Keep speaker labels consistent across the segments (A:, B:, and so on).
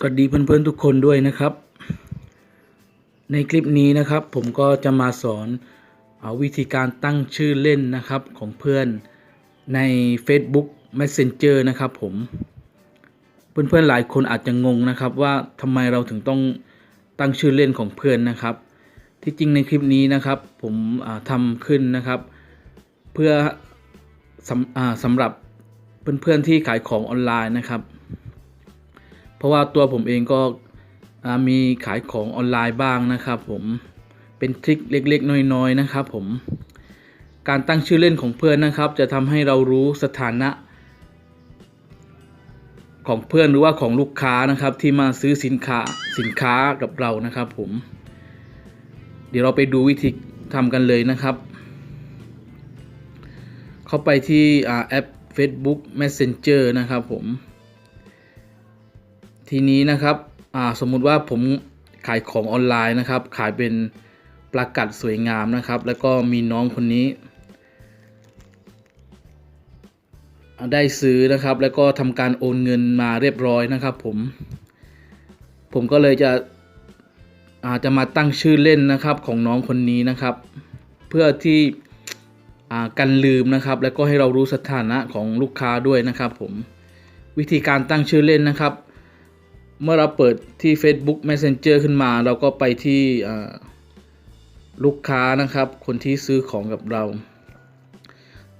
A: สวัสดีเพื่อนๆทุกคนด้วยนะครับ ในคลิปนี้นะครับ ผมก็จะมาสอนอาวิธีการตั้งชื่อเล่นนะครับของเพื่อนใน Facebook Messenger นะครับผม เพื่อนๆหลายคนอาจจะงงนะครับว่าทำไมเราถึงต้องตั้งชื่อเล่นของเพื่อนนะครับ ที่จริงในคลิปนี้นะครับผมอ่าทำขึ้นนะครับ เพื่อสำอสำหรับเพื่อนๆที่ขายของออนไลน์นะครับ เพราะว่าตัวผมเองก็มีขายของออนไลน์บ้างนะครับผมเป็นทริคเล็กๆ น้อยๆนะครับผมการตั้งชื่อเล่นของเพื่อนนะครับ จะทำให้เรารู้สถานะ ของเพื่อนหรือว่าของลูกค้านะครับ ที่มาซื้อสินค้าสินค้ากับเรานะครับ ผม เดี๋ยวเราไปดูวิธีทำกันเลยนะครับ เข้าไปที่อแอป Facebook Messenger นะครับผม ทีนี้นะครับสมมุติว่าผมขายของออนไลน์นะครับ ขายเป็นปลากัดสวยงามนะครับ แล้วก็มีน้องคนนี้ ได้ซื้อนะครับ แล้วก็ทำการโอนเงินมาเรียบร้อยนะครับ ผม ผมก็เลยจะอาจจะมาตั้งชื่อเล่นนะครับของน้องคนนี้นะครับ เพื่อที่กันลืมนะครับ แล้วก็ให้เรารู้สถานะของลูกค้าด้วยนะครับ ผมวิธีการตั้งชื่อเล่นนะครับ เมื่อเราเปิดที่ Facebook Messenger ขึ้นมา เราก็ไปที่ลูกค้านะครับ คนที่ซื้อของกับเรา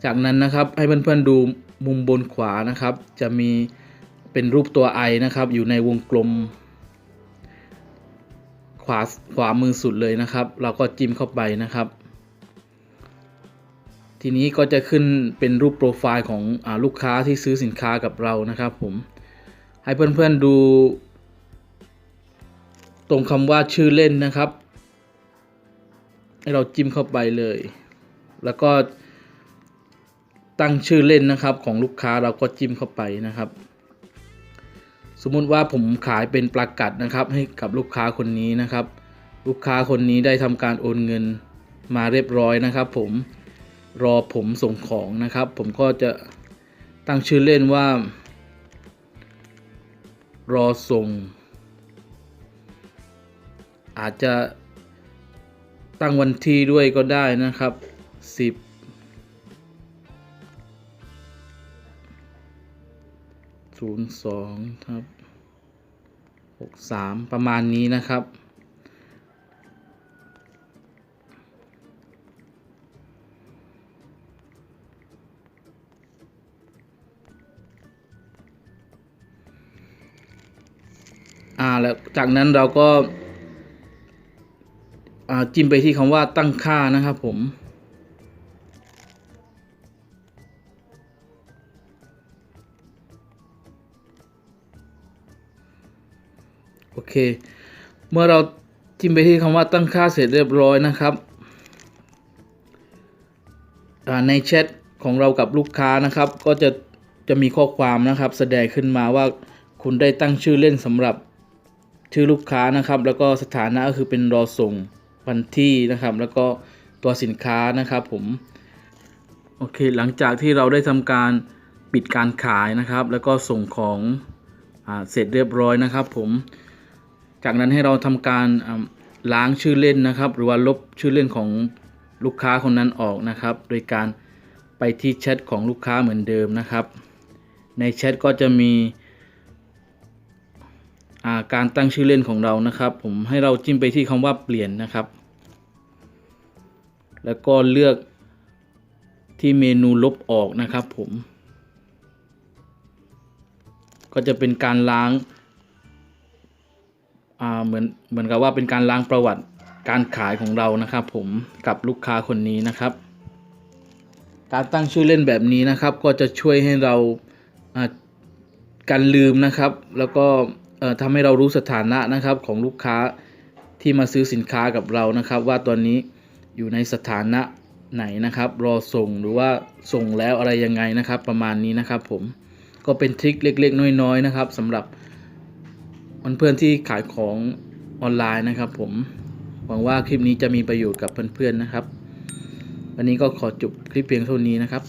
A: จากนั้นนะครับให้เพื่อนๆดูมุมบนขวานะครับ จะมีเป็นรูปตัวไอนะครับ อยู่ในวงกลม ขวาขวามือสุดเลยนะครับ เราก็จิ้มเข้าไปนะครับ ทีนี้ก็จะขึ้นเป็นรูปโปรไฟล์ของอลูกค้าที่ซื้อสินค้ากับเรานะครับผมให้เพื่อนๆดู ตรงคำว่าชื่อเล่นนะครับ ให้เราจิ้มเข้าไปเลย แล้วก็ตั้งชื่อเล่นนะครับของลูกค้าเราก็จิ้มเข้าไปนะครับ สมมุติว่าผมขายเป็นปลากัดนะครับ ให้กับลูกค้าคนนี้นะครับ ลูกค้าคนนี้ได้ทำการโอนเงินมาเรียบร้อยนะครับ ผมรอผมส่งของนะครับ ผมก็จะตั้งชื่อเล่นว่า รอส่ง อาจจะตั้งวันที่ด้วยก็ได้นะครับ 10ศูนย์สองครับหกสามประมาณนี้นะครับ อ่าแล้วจากนั้นเราก็ จิ้มไปที่คำว่าตั้งค่านะครับผม โอเค เมื่อเราจิ้มไปที่คำว่าตั้งค่าเสร็จเรียบร้อยนะครับในแชทของเรากับลูกค้านะครับ ก็จะจะมีข้อความนะครับ แสดงขึ้นมาว่าคุณได้ตั้งชื่อเล่นสำหรับชื่อลูกค้านะครับ แล้วก็สถานะก็คือเป็นรอส่ง วันที่นะครับ แล้วก็ตัวสินค้านะครับผมโอเคหลังจากที่เราได้ทำการปิดการขายนะครับ แล้วก็ส่งของอเสร็จเรียบร้อยนะครับ ผมจากนั้นให้เราทำการล้างชื่อเล่นนะครับ หรือว่าลบชื่อเล่นของลูกค้าคนนั้นออกนะครับ โดยการไปที่แชทของลูกค้าเหมือนเดิมนะครับ ในแชทก็จะมีการตั้งชื่อเล่นของเรานะครับ ผมให้เราจิ้มไปที่คำว่าเปลี่ยนนะครับ แล้วก็เลือกที่เมนูลบออกนะครับผม ก็จะเป็นการล้างอ่าเหมือนเหมือนกับว่าเป็นการล้างประวัติการขายของเรานะครับ ผมกับลูกค้าคนนี้นะครับ การตั้งชื่อเล่นแบบนี้นะครับ ก็จะช่วยให้เราอ่ากันลืมนะครับ แล้วก็ทำให้เรารู้สถานะนะครับของลูกค้าที่มาซื้อสินค้ากับเรานะครับ ว่าตอนนี้ อยู่ในสถานะไหนนะครับ รอส่งหรือว่าส่งแล้วอะไรยังไงนะครับ ประมาณนี้นะครับ ผมก็เป็นทริคเล็กๆ น้อยๆนะครับสำหรับเพื่อนๆที่ขายของออนไลน์นะครับ ผมหวังว่าคลิปนี้จะมีประโยชน์กับเพื่อนๆนะครับ วันนี้ก็ขอจบคลิปเพียงเท่านี้นะครับ